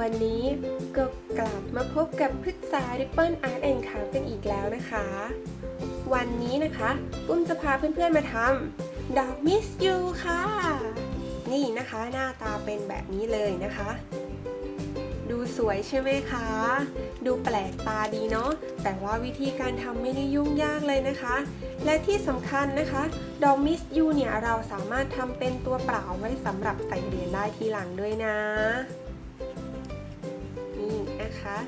วันนี้ก็กลับมาพบกับพฤกษา Ripple Art and Craft กันอีกแล้วนะคะ วันนี้นะคะปุ้มจะพาเพื่อนๆมาทำดอกมิสยูค่ะ นี่นะคะหน้าตาเป็นแบบนี้เลยนะคะ ดูสวยใช่ไหมคะ ดูแปลกตาดีเนาะแต่ว่าวิธีการทำไม่ได้ยุ่งยากเลยนะคะ และที่สำคัญนะคะดอกมิสยูเนี่ยเราสามารถทำเป็นตัวเปล่าไว้สำหรับใส่เหรียญได้ทีหลังด้วยนะ นะคะ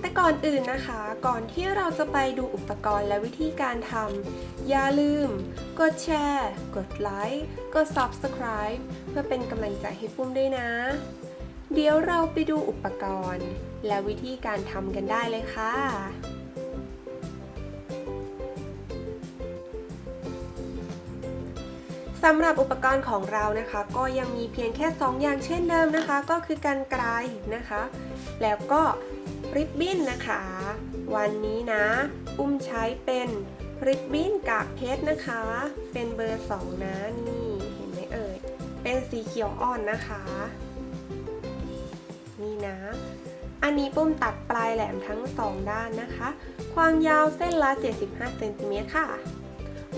แต่ก่อนอื่นนะคะ ก่อนที่เราจะไปดูอุปกรณ์และวิธีการทำอย่าลืม กดแชร์ กดไลค์กด Subscribe เพื่อเป็นกำลังใจให้ปุ้มด้วยนะ เดี๋ยวเราไปดูอุปกรณ์ และวิธีการทำกันได้เลยค่ะ สำหรับอุปกรณ์ของเรานะคะ ก็ยังมีเพียงแค่ 2 อย่างเช่นเดิมนะคะ ก็คือการไกลนะคะ แล้วก็ริบบิ้นนะคะ วันนี้นะ อุ้มใช้เป็นริบบิ้นกากเพชรนะคะ เป็นเบอร์ 2 นะนี่เห็นไหมเอ่ย เป็นสีเขียวอ่อนนะคะ นี่นะ อันนี้ปุ้มตัดปลายแหลมทั้ง 2 ด้านนะคะ ความยาวเส้นละ 75เซนติเมตรค่ะ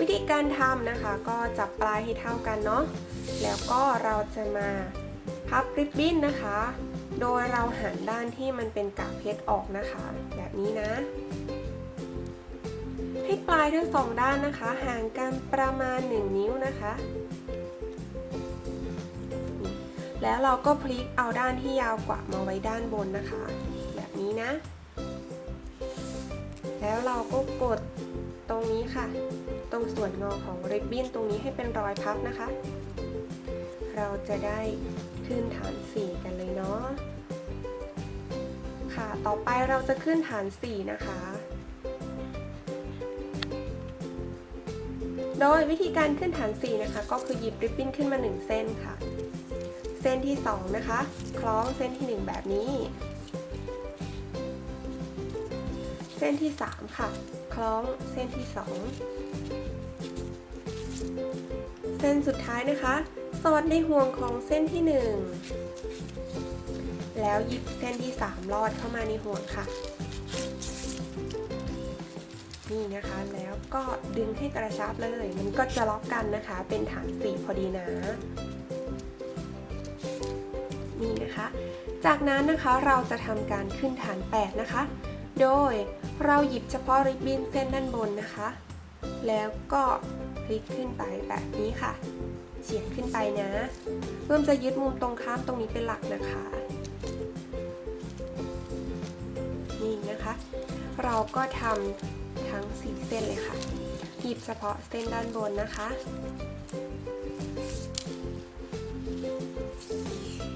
วิธีการทำนะคะ ก็จับปลายให้เท่ากันเนาะแล้วก็เราจะมาพับริบบิ้นนะคะ โดยเราหันด้านที่มันเป็นกากเพชรออกนะคะ แบบนี้นะ ให้ปลายทั้งสองด้านนะคะ ห่างกันประมาณ 1 นิ้วนะคะ แล้วเราก็พลิกเอาด้านที่ยาวกว่ามาไว้ด้านบนนะคะ แบบนี้นะ แล้วเราก็กดตรงนี้ค่ะ ตรงส่วนงอของริบบิ้นตรงนี้ให้เป็นรอยพับนะคะ เราจะได้ขึ้นฐาน 4 กันเลยเนาะค่ะ ต่อไปเราจะขึ้นฐาน 4 นะคะ โดยวิธีการขึ้นฐาน 4 นะคะ ก็คือหยิบริบบิ้นขึ้นมา 1 เส้นค่ะ เส้นที่ 2 นะคะ คล้องเส้นที่ 1 แบบนี้ เส้นที่ 3 ค่ะ คล้องเส้นที่ 2 ส้นสุดท้ายนะคะ สอดในห่วงของเส้นที่ 1 แล้วหยิบเส้นที่ 3 ลอดเข้ามาในห่วงค่ะ นี่นะคะแล้วก็ดึงให้กระชับเลย มันก็จะล็อกกันนะคะ เป็นฐานสี่พอดีนะนี่นะคะ จากนั้นนะคะเราจะทำการขึ้นฐาน 8 นะคะ โดยเราหยิบเฉพาะริบบิ้นเส้นด้านบนนะคะ แล้วก็ พลิกขึ้นไปแบบนี้ค่ะ เฉียงขึ้นไปนะเริ่มจะยึดมุมตรงข้ามตรงนี้เป็นหลักนะคะ นี่นะคะ เราก็ทำทั้ง 4 เส้นเลยค่ะ หยิบเฉพาะเส้นด้านบนนะคะ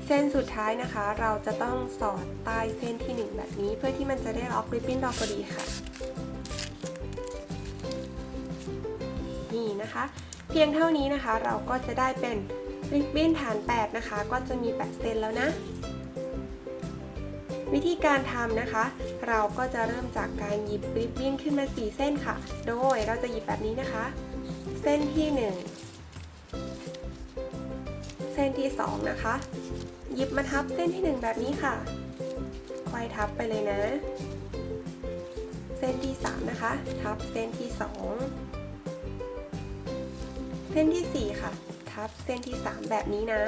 เส้นสุดท้ายนะคะ เราจะต้องสอดใต้เส้นที่ 1 แบบนี้ เพื่อที่มันจะได้ล็อกริบบิ้นเราพอดีค่ะ นะคะ เพียงเท่านี้นะคะ เราก็จะได้เป็นริบบิ้นฐาน 8 นะคะ ก็จะมี 8เส้นแล้วนะ วิธีการทำนะคะ เราก็จะเริ่มจากการหยิบริบบิ้นขึ้นมา 4 เส้นค่ะ โดยเราจะหยิบแบบนี้นะคะ เส้นที่ 1 เส้นที่ 2 นะคะ หยิบมาทับเส้นที่ 1 แบบนี้ค่ะค่อยทับไปเลยนะ เส้นที่ 3 นะคะ ทับเส้นที่ 2 ส้นที่ 4 ค่ะ ทับเส้นที่ 3 แบบนี้นะ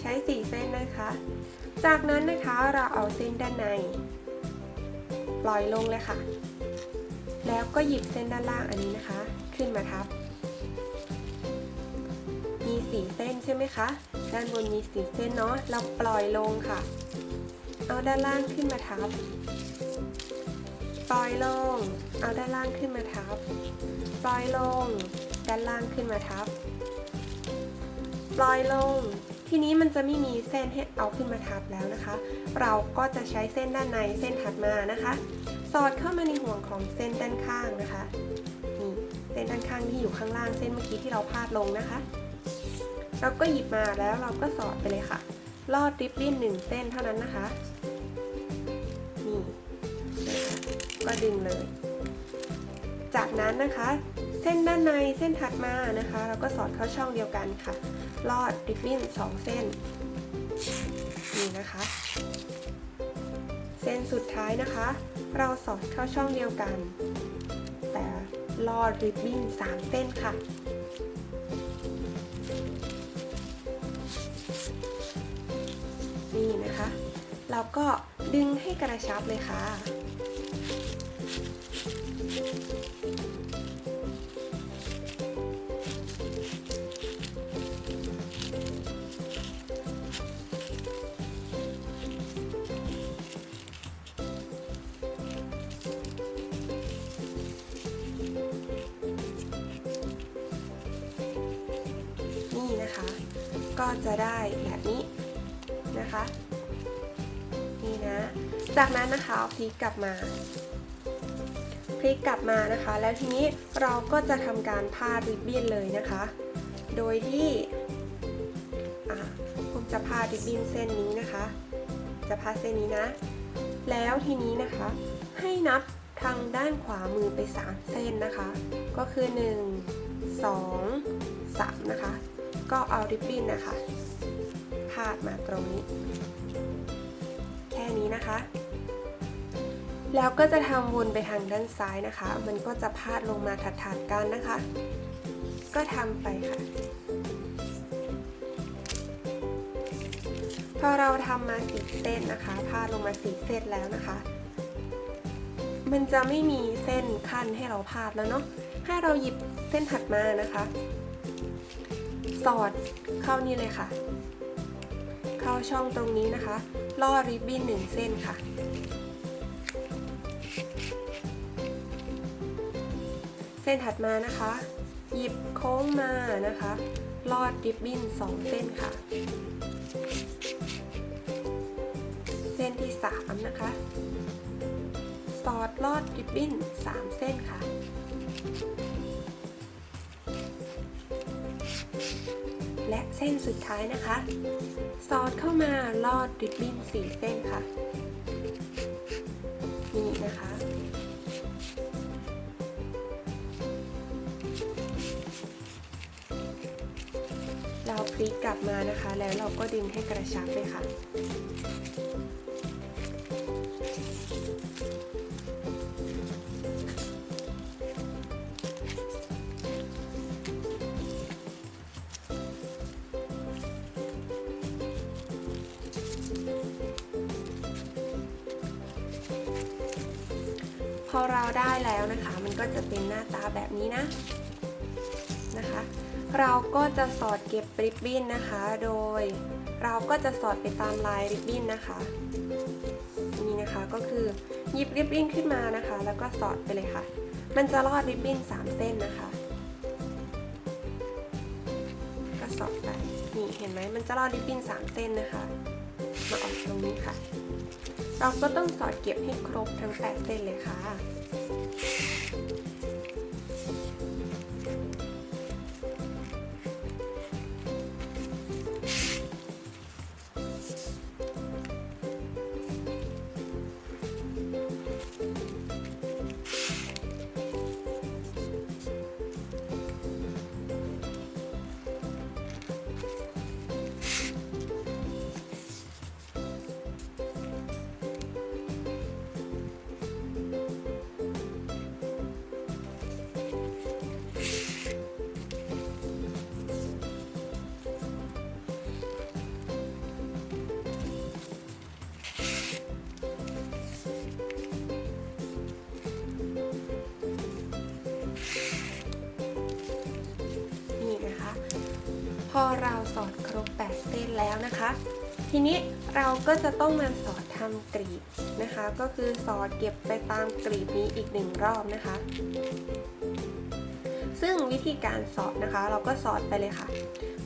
ใช้ 4 เส้นนะคะ จากนั้นนะคะเราเอาเส้นด้านใน ปล่อยลงเลยค่ะ แล้วก็หยิบเส้นด้านล่างอันนี้นะคะ ขึ้นมาทับ มีสีเส้นใช่ไหมคะ ด้านบนมีสีเส้นเนาะ เราปล่อยลงค่ะ เอาด้านล่างขึ้นมาทับปล่อยลง เอาด้านล่างขึ้นมาทับ ปล่อยลง ด้านล่างขึ้นมาทับ ปล่อยลง ทีนี้มันจะไม่มีเส้นให้เอาขึ้นมาทับแล้วนะคะ เราก็จะใช้เส้นด้านในเส้นถัดมานะคะ สอดเข้ามาในห่วงของเส้นด้านข้างนะคะนี่เส้นด้านข้างที่อยู่ข้างล่างเส้นเมื่อกี้ที่เราพาดลงนะคะ เราก็หยิบมาแล้วเราก็สอดไปเลยค่ะ ลอดริบบิ้นหนึ่งเส้นเท่านั้นนะคะนี่ก็ดึงเลย จากนั้นนะคะ ส้นด้านในเส้นถัดมานะคะ เราก็สอดเข้าช่องเดียวกันค่ะ ลอดริบบิ้น2 เส้นนี่นะคะ เส้นสุดท้ายนะคะ เราสอดเข้าช่องเดียวกัน แต่ลอดริบบิ้น3 เส้นค่ะนี่นะคะ เราก็ดึงให้กระชับเลยค่ะ ก็จะได้แบบนี้นะคะ นี่นะ จากนั้นนะคะพลิกกลับมา พลิกกลับมานะคะ แล้วทีนี้เราก็จะทำการพาดริบบิ้นเลยนะคะ โดยที่อะผมจะพาดริบบิ้นเส้นนี้นะคะ จะพาเส้นนี้นะ แล้วทีนี้นะคะ ให้นับทางด้านขวามือไป 3 เส้นนะคะ ก็คือ 1 2 3 นะคะ ก็เอาริบบิ้นนะคะพาดมาตรงนี้ แค่นี้นะคะ แล้วก็จะทำวนไปทางด้านซ้ายนะคะ มันก็จะพาดลงมาถัดๆกันนะคะ ก็ทำไปค่ะพอเราทำมาสีเส้นนะคะพาดลงมาสีเส้นแล้วนะคะ มันจะไม่มีเส้นขั้นให้เราพาดแล้วเนาะให้เราหยิบเส้นถัดมานะคะ สอดเข้านี่เลยค่ะ เข้าช่องตรงนี้นะคะ ล่อริบบิ้นหนึ่งเส้นค่ะ เส้นถัดมานะคะ หยิบโค้งมานะคะ ลอดริบบิ้นสองเส้นค่ะ เส้นที่สามนะคะ สอดลอดริบบิ้นสามเส้นค่ะ และเส้นสุดท้ายนะคะ สอดเข้ามาลอดริบบิ้นสี่เส้นค่ะ นี่นะคะ เราพลิกกลับมานะคะ แล้วเราก็ดึงให้กระชับเลยค่ะ พอเราได้แล้วนะคะ มันก็จะเป็นหน้าตาแบบนี้นะนะคะ เราก็จะสอดเก็บริบบิ้นนะคะ โดยเราก็จะสอดไปตามลายริบบิ้นนะคะนี่นะคะก็คือหยิบริบบิ้นขึ้นมานะคะ แล้วก็สอดไปเลยค่ะ มันจะลอดริบบิ้น3 เส้นนะคะ ก็สอดไปนี่เห็นไหมมันจะลอดริบบิ้น3 เส้นนะคะ มาออกตรงนี้ค่ะ เราก็ต้องสอดเก็บให้ครบทั้ง8เส้นเลยค่ะ แล้วนะคะ ทีนี้เราก็จะต้องมาสอดทำกรีบนะคะ ก็คือสอดเก็บไปตามกรีบนี้อีกหนึ่งรอบนะคะ ซึ่งวิธีการสอดนะคะ เราก็สอดไปเลยค่ะ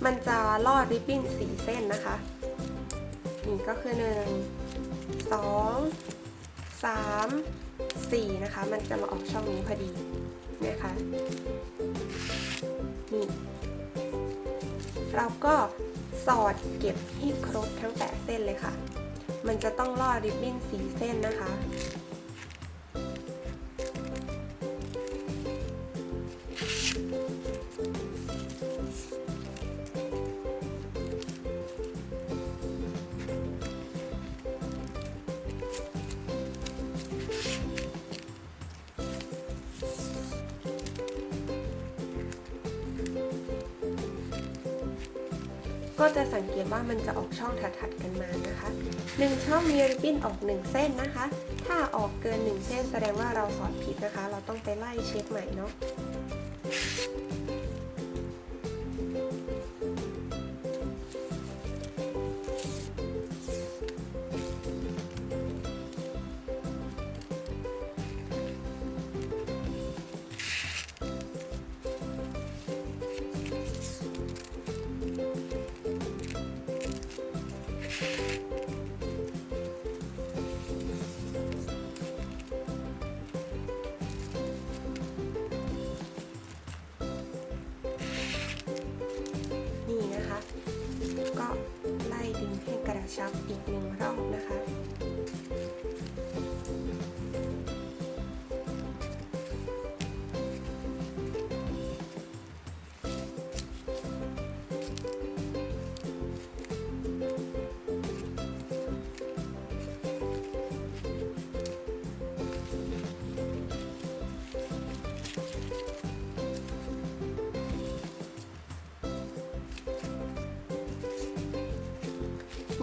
มันจะลอดริบบิ้นสีเส้นนะคะนี่ก็คือ 1 2 3 4นะคะ มันจะมาออกช่องนี้พอดีนะคะนี่เราก็ สอดเก็บให้ครบทั้ง 8 เส้นเลยค่ะ มันจะต้องลอดริบบิ้นสีเส้นนะคะ ก็จะสังเกตว่ามันจะออกช่องถัดๆกันมานะคะหนึ่งช่องมีริบบิ้นออกหนึ่งเส้นนะคะ ถ้าออกเกินหนึ่งเส้นแสดงว่าเราสอนผิดนะคะ เราต้องไปไล่เช็คใหม่เนาะ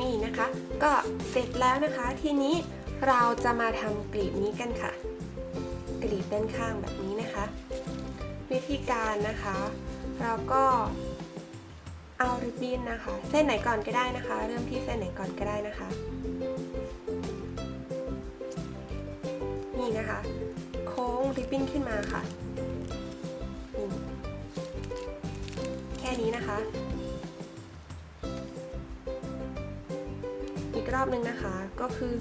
นี่นะคะ ก็เสร็จแล้วนะคะ ทีนี้เราจะมาทำกลีบนี้กันค่ะ กลีบด้านข้างแบบนี้นะคะ วิธีการนะคะ เราก็เอาริบบิ้นนะคะ เส้นไหนก่อนก็ได้นะคะ เริ่มที่เส้นไหนก่อนก็ได้นะคะ นึงนะคะ ก็คือ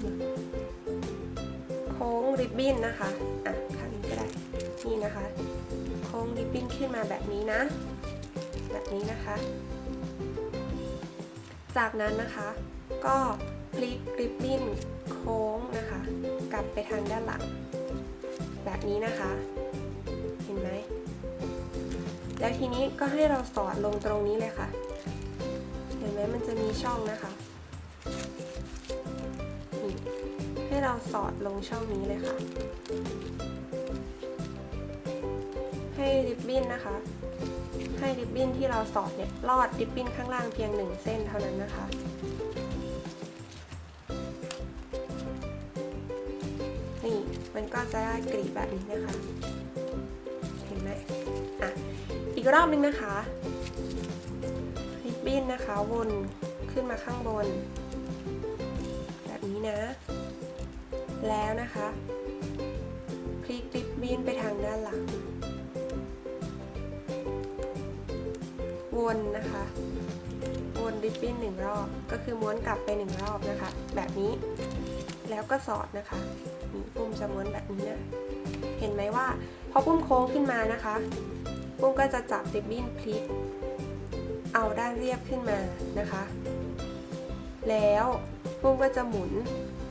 โค้งริบบิ้นนะคะอะข้างนี้ก็ได้นี่นะคะ โค้งริบบิ้นขึ้นมาแบบนี้นะ แบบนี้นะคะ จากนั้นนะคะ ก็พลิกริบบิ้นโค้งนะคะ กลับไปทางด้านหลัง แบบนี้นะคะ เห็นไหมแล้วทีนี้ก็ให้เราสอดลงตรงนี้เลยค่ะ เห็นไหมมันจะมีช่องนะคะ ให้เราสอดลงช่องนี้เลยค่ะ ให้ริบบิ้นนะคะ ให้ริบบิ้นที่เราสอดเนี่ยลอดริบบิ้นข้างล่างเพียงหนึ่งเส้นเท่านั้นนะคะนี่มันก็จะได้กรีบแบบนี้นะคะ เห็นไหมอะอีกรอบนึงนะคะริบบิ้นนะคะวนขึ้นมาข้างบน แบบนี้นะ แล้วนะคะพลิกริบบิ้นไปทางด้านหลัง วนนะคะ วนริบบิ้นหนึ่งรอบ ก็คือม้วนกลับไปหนึ่งรอบนะคะ แบบนี้ แล้วก็สอดนะคะนี่ปุ้มจะม้วนแบบนี้นะ เห็นไหมว่าพอปุ้มโค้งขึ้นมานะคะ ปุ้มก็จะจับริบบิ้นพลิก เอาด้านเรียบขึ้นมานะคะ แล้วปุ้มก็จะหมุน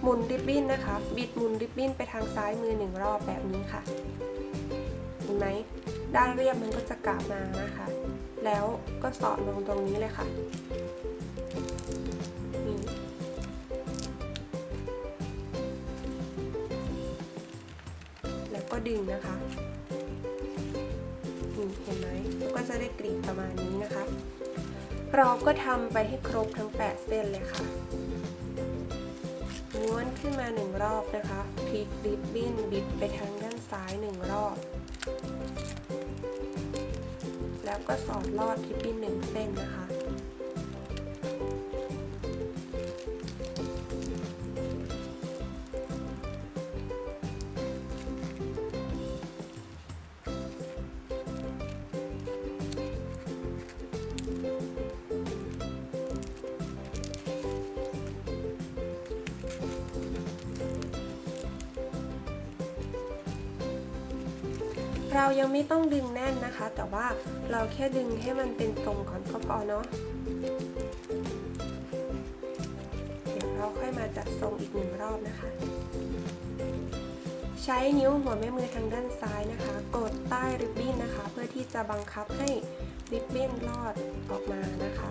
มุนริบบิ้นนะคะ บิดหมุนริบบิ้นไปทางซ้ายมือหนึ่งรอบแบบนี้ค่ะ เห็นไหม ด้านเรียบมันก็จะกลับมานะคะ แล้วก็สอดลงตรงนี้เลยค่ะนี่แล้วก็ดึงนะคะนี่เห็นไหมแล้วก็จะได้กรีบประมาณนี้นะคะ เราก็ทำไปให้ครบทั้ง 8 เส้นเลยค่ะ ม้วนขึ้นมาหนึ่งรอบนะคะพลิกริบบิ้นบิดไปทางด้านซ้ายหนึ่งรอบ แล้วก็สอดลอดริบบิ้นหนึ่งเส้นนะคะ เรายังไม่ต้องดึงแน่นนะคะ แต่ว่าเราแค่ดึงให้มันเป็นตรงก่อนก็พอเนาะเดี๋ยวเราค่อยมาจัดทรงอีกหนึ่งรอบนะคะ ใช้นิ้วหัวแม่มือทางด้านซ้ายนะคะ กดใต้ริบบิ้นนะคะ เพื่อที่จะบังคับให้ริบบิ้นลอดออกมานะคะ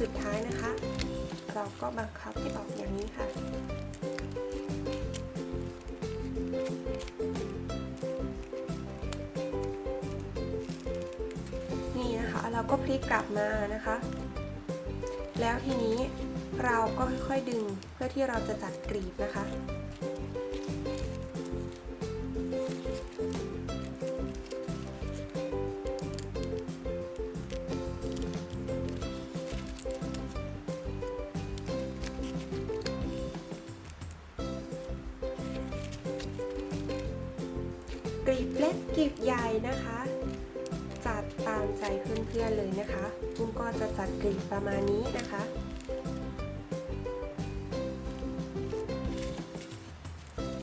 สุดท้ายนะคะ เราก็บังคับให้ออกอย่างนี้ค่ะ นี่นะคะเราก็พลิกกลับมานะคะ แล้วทีนี้เราก็ค่อยๆดึงเพื่อที่เราจะจัดกรีบนะคะามใจเพื่อนๆเลยนะคะปุ้มก็จะจัดกรีบประมาณนี้นะคะ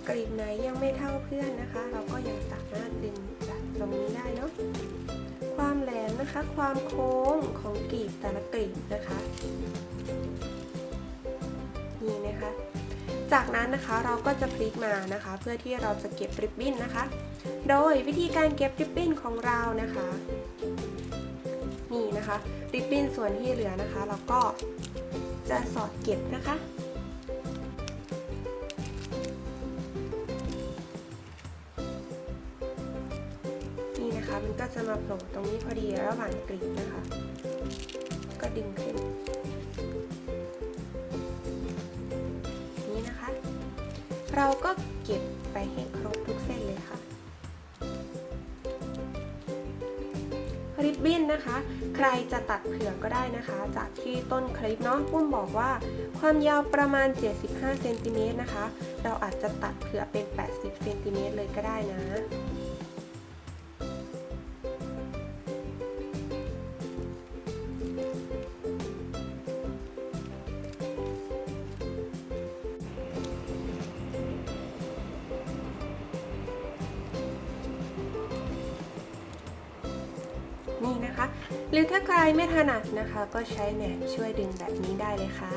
กรีบไหนยังไม่เท่าเพื่อนนะคะ เราก็ยังสามารถดึงจากตรงนี้ได้เนาะความแหลมนะคะ ความโค้งของกรีบแต่ละกรีบนะคะนี่นะคะ จากนั้นนะคะเราก็จะพลิกมานะคะ เพื่อที่เราจะเก็บริบบิ้นนะคะ โดยวิธีการเก็บริบบิ้นของเรานะคะ นะคะริบบิ้นส่วนที่เหลือนะคะเราก็จะสอดเก็บนะคะ นี่นะคะมันก็จะมาโผล่ตรงนี้พอดีระหว่างกรีบนะคะ ก็ดึงขึ้นนี่นะคะ เราก็เก็บไปให้ครบทุกเส้นเลยค่ะ บิ้นนะคะ ใครจะตัดเผื่อก็ได้นะคะ จากที่ต้นคลิปเนาะปุ้มบอกว่า ความยาวประมาณ 75เซนติเมตรนะคะ เราอาจจะตัดเผื่อเป็น 80เซนติเมตรเลยก็ได้นะ นี่นะคะ หรือถ้าใครไม่ถนัดนะคะ ก็ใช้แหนบช่วยดึงแบบนี้ได้เลยค่ะ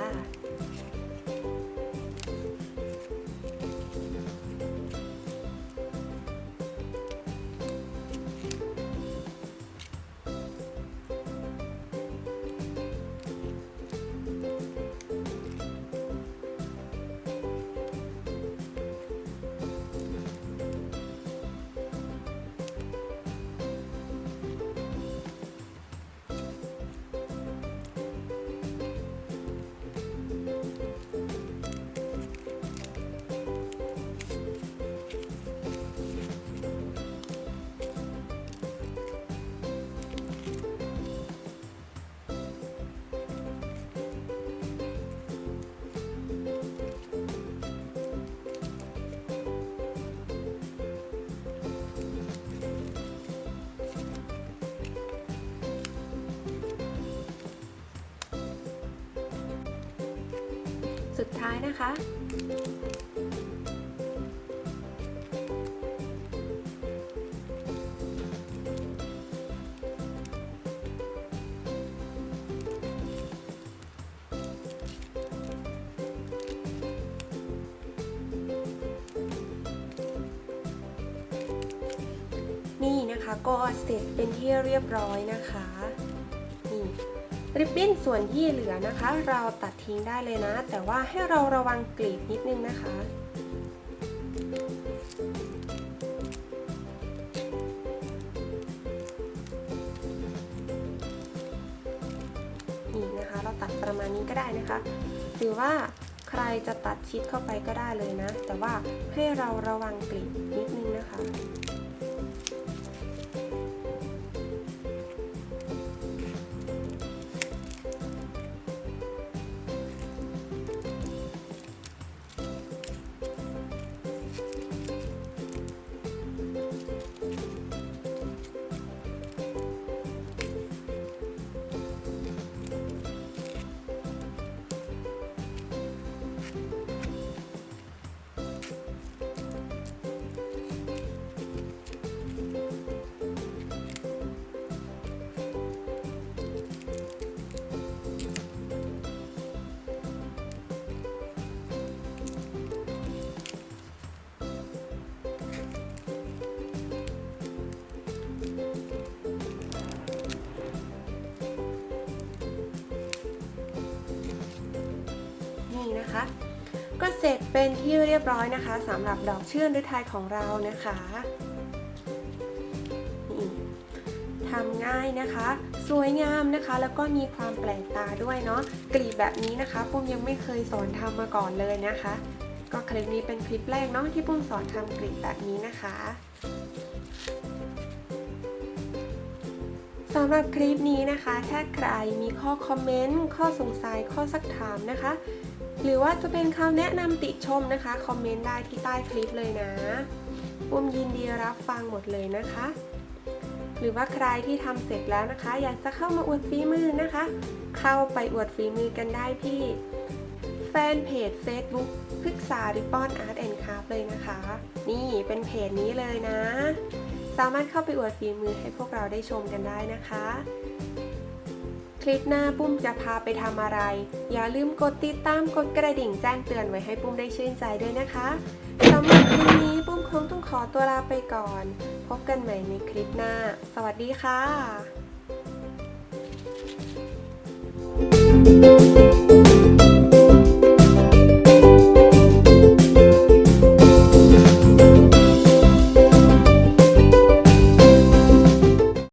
นะคะ นี่นะคะก็เสร็จเป็นที่เรียบร้อยนะคะ ริบบิ้นส่วนที่เหลือนะคะ เราตัดทิ้งได้เลยนะ แต่ว่าให้เราระวังกลีบนิดนึงนะคะนี่นะคะ เราตัดประมาณนี้ก็ได้นะคะ หรือว่าใครจะตัดชิดเข้าไปก็ได้เลยนะ แต่ว่าให้เราระวังกลีบนิดนึงนะคะ นะคะ ก็เสร็จเป็นที่เรียบร้อยนะคะสำหรับดอกเชื่อมฤทัยของเรานะคะทำง่ายนะคะ สวยงามนะคะ แล้วก็มีความแปลกตาด้วยเนาะกลีบแบบนี้นะคะปุ้มยังไม่เคยสอนทำมาก่อนเลยนะคะ ก็คลิปนี้เป็นคลิปแรกเนาะที่ปุ้มสอนทำกลีบแบบนี้นะคะสำหรับคลิปนี้นะคะ ถ้าใครมีข้อคอมเมนต์ ข้อสงสัย ข้อสักถามนะคะ หรือว่าจะเป็นคำแนะนำติชมนะคะ คอมเมนต์ได้ที่ใต้คลิปเลยนะ ปุ้มยินดีรับฟังหมดเลยนะคะ หรือว่าใครที่ทำเสร็จแล้วนะคะ อยากจะเข้ามาอวดฝีมือนะคะ เข้าไปอวดฝีมือกันได้ที่แฟนเพจ Facebook พึกษาริปอนอาร์ตแอนด์คราฟเลยนะคะ นี่เป็นเพจนี้เลยนะ สามารถเข้าไปอวดฝีมือให้พวกเราได้ชมกันได้นะคะ คลิปหน้าปุ้มจะพาไปทำอะไร อย่าลืมกดติดตามกดกระดิ่งแจ้งเตือนไว้ให้ปุ้มได้ชื่นใจด้วยนะคะสำหรับคลิปนี้ปุ้มคงต้องขอตัวลาไปก่อน พบกันใหม่ในคลิปหน้า สวัสดีค่ะ Thank